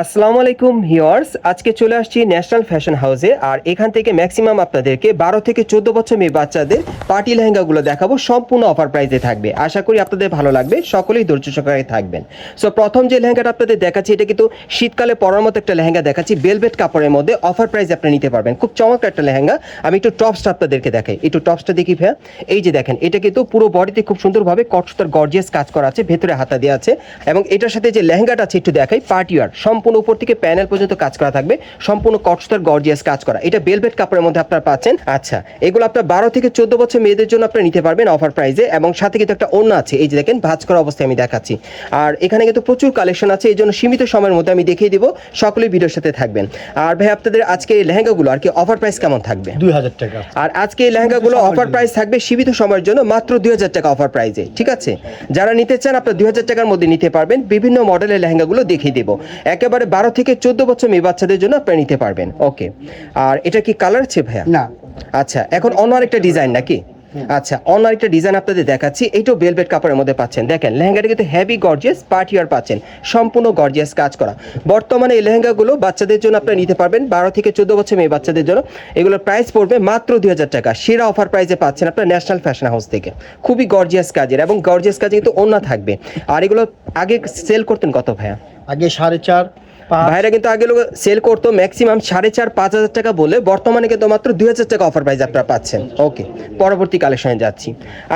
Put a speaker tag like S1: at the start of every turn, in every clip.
S1: আসসালামু আলাইকুম হিয়ার্স আজকে চলে আসছি ন্যাশনাল ফ্যাশন হাউসে, আর এখান থেকে ম্যাক্সিমাম আপনাদেরকে বারো থেকে চোদ্দ বছর মেয়ে বাচ্চাদের পার্টি লেহেঙ্গাগুলো দেখাবো, সম্পূর্ণ অফার প্রাইসে থাকবে। আশা করি আপনাদের ভালো লাগবে, সকলেই ধৈর্য সহকারে থাকবেন। সো প্রথম যে লেহেঙ্গাটা আপনাদের দেখাচ্ছি, এটা কিন্তু শীতকালে পরার মতো একটা লেহেঙ্গা দেখাচ্ছি বেলভেট কাপড়ের মধ্যে অফার প্রাইসে আপনি নিতে পারবেন। খুব চমৎকার একটা লেহেঙ্গা, আমি একটু টপসটা আপনাদেরকে দেখাই। একটু টপসটা দেখি ভাইয়া। এই যে দেখেন, এটা কিন্তু পুরো বডিতে খুব সুন্দরভাবে কটসুতার গর্জিয়াস কাজ করা আছে, ভেতরে হাতা দেওয়া আছে, এবং এটার সাথে যে লেহেঙ্গাটা আছে, একটু দেখাই পার্টি ওয়ার সম্পূর্ণ উপর থেকে প্যানেল পর্যন্ত কাজ করা থাকবে। সম্পূর্ণ কটসুতার গর্জিয়াস কাজ করা। এটা বেলভেট কাপড়ের মধ্যে আপনারা পাচ্ছেন। আচ্ছা এগুলো আপনার বারো থেকে চোদ্দ বছর মেয়েদের জন্য আপনারা নিতে পারবেন অফার প্রাইসে এবং সাথে কিন্তু একটা অন্য আছে। এই যে দেখেন ভাজ করা অবস্থায় আমি দেখাচ্ছি। আর এখানে কিন্তু প্রচুর কালেকশন আছে। এই জন্য সীমিত সময়ের মধ্যে আমি দেখিয়ে দিব। সকলেই ভিডিওর সাথে থাকবেন। আর ভাই আপনাদের আজকে এই লেহেঙ্গাগুলো আর কি অফার প্রাইস কেমন থাকবে?
S2: দুই হাজার টাকা।
S1: আর আজকে এই লেহেঙ্গাগুলো অফার প্রাইস থাকবে সীমিত সময়ের জন্য মাত্র দুই হাজার টাকা অফার প্রাইসে ঠিক আছে? যারা নিতে চান আপনার দুই হাজার টাকার মধ্যে নিতে পারবেন। বিভিন্ন মডেলের লেহেঙ্গাগুলো দেখিয়ে দেবো। একেবারে বারো থেকে চোদ্দ বছর মেয়ে বাচ্চাদের জন্য আপনারা নিতে পারবেন। ওকে আর এটা কি কালার আছে ভাইয়া?
S2: না।
S1: আচ্ছা এখন অন্য আরেকটা ডিজাইন নাকি? আচ্ছা অন্য আরেকটা ডিজাইন আপনাদের দেখাচ্ছি। এইটাও বেলভেট কাপড়ের মধ্যে পাচ্ছেন। দেখেন লেহেঙ্গাটা কিন্তু হেভি গর্জিয়াস পার্টি আর পাচ্ছেন। সম্পূর্ণ গর্জিয়াস কাজ করা। বর্তমানে এই লেহেঙ্গাগুলো বাচ্চাদের জন্য আপনারা নিতে পারবেন। বারো থেকে চোদ্দ বছর মেয়ে বাচ্চাদের জন্য। এগুলোর প্রাইস পড়বে মাত্র দুই হাজার টাকা। সেরা অফার প্রাইসে পাচ্ছেন আপনার ন্যাশনাল ফ্যাশন হাউস থেকে। খুবই গর্জিয়াস কাজের এবং গর্জিয়াস কাজে কিন্তু অন্য থাকবে। আর এগুলো আগে সেল করতেন কত ভাইয়া?
S2: আগে সাড়ে চার
S1: ভাইরা কিন্তু আগে লোক সেল করতো ম্যাক্সিমাম সাড়ে চার, পাঁচ হাজার টাকা বলে বর্তমানে কিন্তু মাত্র দুই হাজার টাকা অফার প্রাইস আপনারা পাচ্ছেন। ওকে পরবর্তী কালেকশনে যাচ্ছি।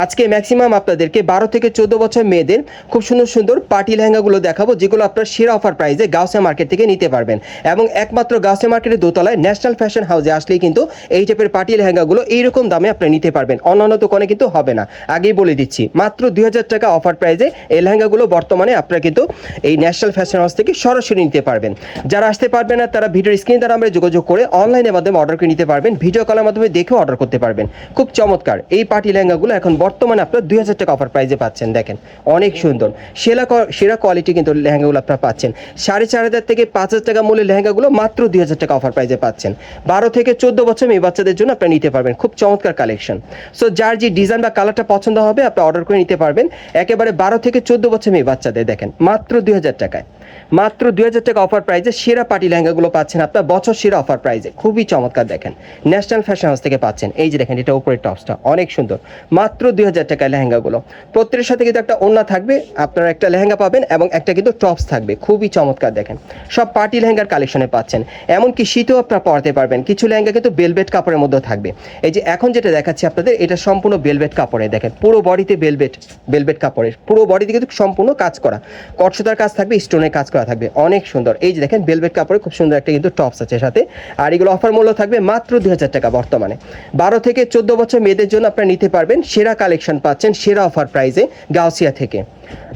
S1: আজকে ম্যাক্সিমাম আপনাদেরকে বারো থেকে চোদ্দ বছর মেয়েদের খুব সুন্দর সুন্দর পার্টি লেহেঙ্গাগুলো দেখাবো, যেগুলো আপনার সেরা অফার প্রাইসে গাউসে মার্কেট থেকে নিতে পারবেন। এবং একমাত্র গাউসে মার্কেটের দোতলায় ন্যাশনাল ফ্যাশন হাউসে আসলেই কিন্তু এই টাইপের পার্টি লেহেঙ্গাগুলো এইরকম দামে আপনি নিতে পারবেন। অন্যান্য দোকানে কিন্তু হবে না। আগেই বলে দিচ্ছি, মাত্র দুই হাজার টাকা অফার প্রাইসে এই লেহেঙ্গাগুলো বর্তমানে আপনারা কিন্তু এই ন্যাশনাল ফ্যাশন হাউস থেকে সরাসরি নিতে পারবেন। যারা আসতে পারবেন না তারা ভিডিওর স্ক্রিন দ্বারা আমরা যোগাযোগ করে অনলাইনের মাধ্যমে অর্ডার করে নিতে পারবেন। ভিডিও কলের মাধ্যমে দেখেও অর্ডার করতে পারবেন। খুব চমৎকার। এই পার্টি লেহেঙ্গাগুলো এখন বর্তমানে আপনার দুই হাজার টাকা অফার প্রাইজে পাচ্ছেন দেখেন। অনেক সুন্দর। সেরা সেরা কোয়ালিটি কিন্তু লেহেঙ্গাগুলো আপনারা পাচ্ছেন। সাড়ে চার হাজার থেকে পাঁচ হাজার টাকা মূল্যের লেহেঙ্গাগুলো মাত্র দুই হাজার টাকা অফার প্রাইজে পাচ্ছেন। বারো থেকে চোদ্দ বছর মেয়ে বাচ্চাদের জন্য আপনারা নিতে পারবেন। খুব চমৎকার কালেকশন সো যার যে ডিজাইন বা কালারটা পছন্দ হবে আপনি অর্ডার করে নিতে পারবেন। একেবারে বারো থেকে চোদ্দ বছর মেয়ে বাচ্চাদের দেখেন। মাত্র দুই হাজার টাকায়। মাত্র দুই হাজার টাকা অফার প্রাইজে সেরা পার্টি লেহেঙ্গাগুলো পাচ্ছেন আপনার বছর সেরা অফার প্রাইজে খুবই চমৎকার দেখেন। ন্যাশনাল ফ্যাশন হাউস থেকে পাচ্ছেন। এই যে দেখেন, এটা উপরের টপসটা অনেক সুন্দর। মাত্র দুই হাজার টাকায় লেহেঙ্গাগুলো। প্রত্যেকের সাথে কিন্তু একটা ওড়না থাকবে, আপনারা একটা লেহেঙ্গা পাবেন এবং একটা কিন্তু টপস থাকবে। খুবই চমৎকার দেখেন। সব পার্টি লেহেঙ্গার কালেকশনে পাচ্ছেন। এমনকি শীতেও আপনারা পরাতে পারবেন। কিছু লেহেঙ্গা কিন্তু বেলভেট কাপড়ের মধ্যেও থাকবে। এই যে এখন যেটা দেখাচ্ছি আপনাদের, এটা সম্পূর্ণ বেলভেট কাপড়ে দেখেন, পুরো বডিতে বেলভেট বেলভেট কাপড়ের। পুরো বডিতে কিন্তু সম্পূর্ণ কাজ করা। কটসুতার কাজ থাকবে স্টোনের কাজ করা থাকবে। অনেক সুন্দর। এই যে দেখেন বেলভেট কাপড়ে খুব সুন্দর একটা কিন্তু টপস আছে সাথে। আর এগুলো অফার মূল্য থাকবে মাত্র দুই হাজার টাকা বর্তমানে। বারো থেকে চোদ্দ বছর মেয়েদের জন্য আপনারা নিতে পারবেন সেরা কালেকশন পাচ্ছেন সেরা অফার প্রাইজে গাউসিয়া থেকে।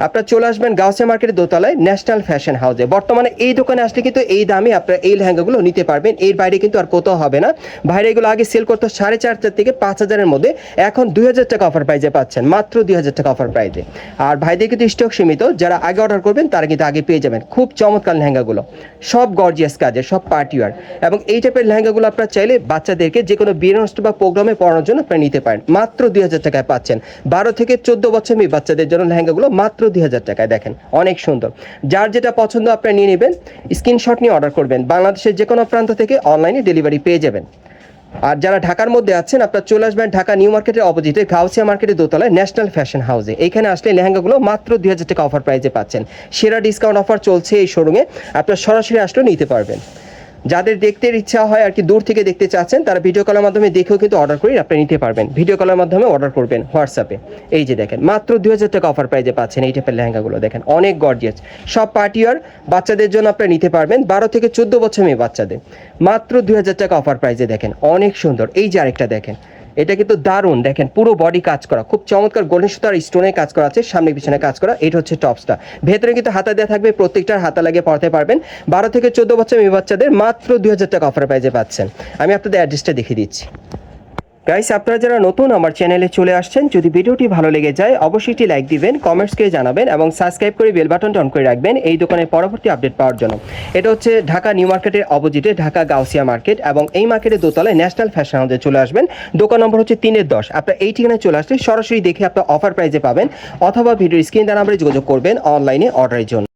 S1: আপনারা চলে আসবেন গাউসিয়া মার্কেটের দোতলায় ন্যাশনাল ফ্যাশন হাউসে বর্তমানে এই দোকানে আসলে কিন্তু এই দামে আপনারা এই লেহেঙ্গাগুলো নিতে পারবেন। এর বাইরে কিন্তু আর কোথাও হবে না। বাইরে এগুলো আগে সেল করতো সাড়ে চার হাজার থেকে পাঁচ হাজারের মধ্যে। এখন দুই হাজার টাকা অফার প্রাইজে পাচ্ছেন, মাত্র দুই হাজার টাকা অফার প্রাইজে আর ভাইদের কিন্তু স্টক সীমিত। যারা আগে অর্ডার করবেন, তারা কিন্তু আগে পেয়ে যাবেন। খুব চমৎকার লেহেঙ্গাগুলো। সব গর্জিয়াস কাজের, সব পার্টিওয়ার এবং এই টাইপের লেহেঙ্গাগুলো আপনারা চাইলে বাচ্চাদেরকে যে কোনো বিয়ে অনুষ্ঠান বা প্রোগ্রামে পড়ানোর জন্য আপনারা নিতে পারেন। মাত্র দুই হাজার টাকায় পাচ্ছেন। বারো থেকে চোদ্দ বছর মেয়ে বাচ্চাদের জন্য লেহেঙ্গাগুলো মাত্র দুই হাজার টাকায় দেখেন। অনেক সুন্দর। যার যেটা পছন্দ আপনারা নিয়ে নেবেন স্ক্রিনশট নিয়ে অর্ডার করবেন। বাংলাদেশের যে কোনো প্রান্ত থেকে অনলাইনে ডেলিভারি পেয়ে যাবেন। আর যারা ঢাকার মধ্যে আছেন, আপনার চলে আসবেন ঢাকা নিউ মার্কেটের অপোজিটে গাউসিয়া মার্কেটের দোতলায় ন্যাশনাল ফ্যাশন হাউসে। এখানে আসলে লেহেঙ্গাগুলো মাত্র দুই হাজার টাকা অফার প্রাইজে পাচ্ছেন। সেরা ডিসকাউন্ট অফার চলছে এই শোরুমে আপনারা সরাসরি আসলে নিতে পারবেন। যাদের দেখতে ইচ্ছা হয় আর কি দূর থেকে দেখতে চাচ্ছেন, তারা ভিডিও কলের মাধ্যমে দেখেও কিন্তু অর্ডার করে আপনি নিতে পারবেন। ভিডিও কলের মাধ্যমে অর্ডার করবেন হোয়াটসঅ্যাপে এই যে দেখেন, মাত্র দুই হাজার টাকা অফার প্রাইজে পাচ্ছেন এই টাইপের লেহেঙ্গাগুলো। দেখেন, অনেক গর্জিয়াস সব পার্টিয়ার বাচ্চাদের জন্য আপনি নিতে পারবেন, বারো থেকে চোদ্দ বছর মেয়ে বাচ্চাদের। মাত্র দুই হাজার টাকা অফার প্রাইজে দেখেন, অনেক সুন্দর। এই যে আরেকটা দেখেন এটা কিন্তু দারুণ। দেখেন, পুরো বডি কাজ করা। খুব চমৎকার গোল্ডেন সুতার স্টোনে কাজ করা আছে, সামনে পিছনে কাজ করা। এটা হচ্ছে টপসটা ভেতরে কিন্তু হাতা দেওয়া থাকবে প্রত্যেকটার হাতা লাগিয়ে পড়তে পারবেন। বারো থেকে চোদ্দ বছর মেয়ে বাচ্চাদের মাত্র দুই হাজার টাকা অফার প্রাইজে পাচ্ছেন। আমি আপনাদের অ্যাড্রেসটা দেখিয়ে দিচ্ছি। গাইস আপনারা যারা নতুন আমার চ্যানেলে চলে আসছেন, যদি ভিডিওটি ভালো লেগে যায়, অবশ্যই একটি লাইক দিবেন কমেন্টস করে জানাবেন এবং সাবস্ক্রাইব করে বেল বাটনটা অন করে রাখবেন এই দোকানের পরবর্তী আপডেট পাওয়ার জন্য। এটা হচ্ছে ঢাকা নিউ মার্কেটের অপোজিটে ঢাকা গাউসিয়া মার্কেট এবং এই মার্কেটের দোতলায় ন্যাশনাল ফ্যাশন হাউসে চলে আসবেন। দোকান নম্বর হচ্ছে তিনের দশ। আপনার এই ঠিকানায় চলে আসলে সরাসরি দেখে আপনার অফার প্রাইজে পাবেন অথবা ভিডিও স্ক্রিন দ্বারা আমরা যোগাযোগ করবেন অনলাইনে অর্ডারের জন্য।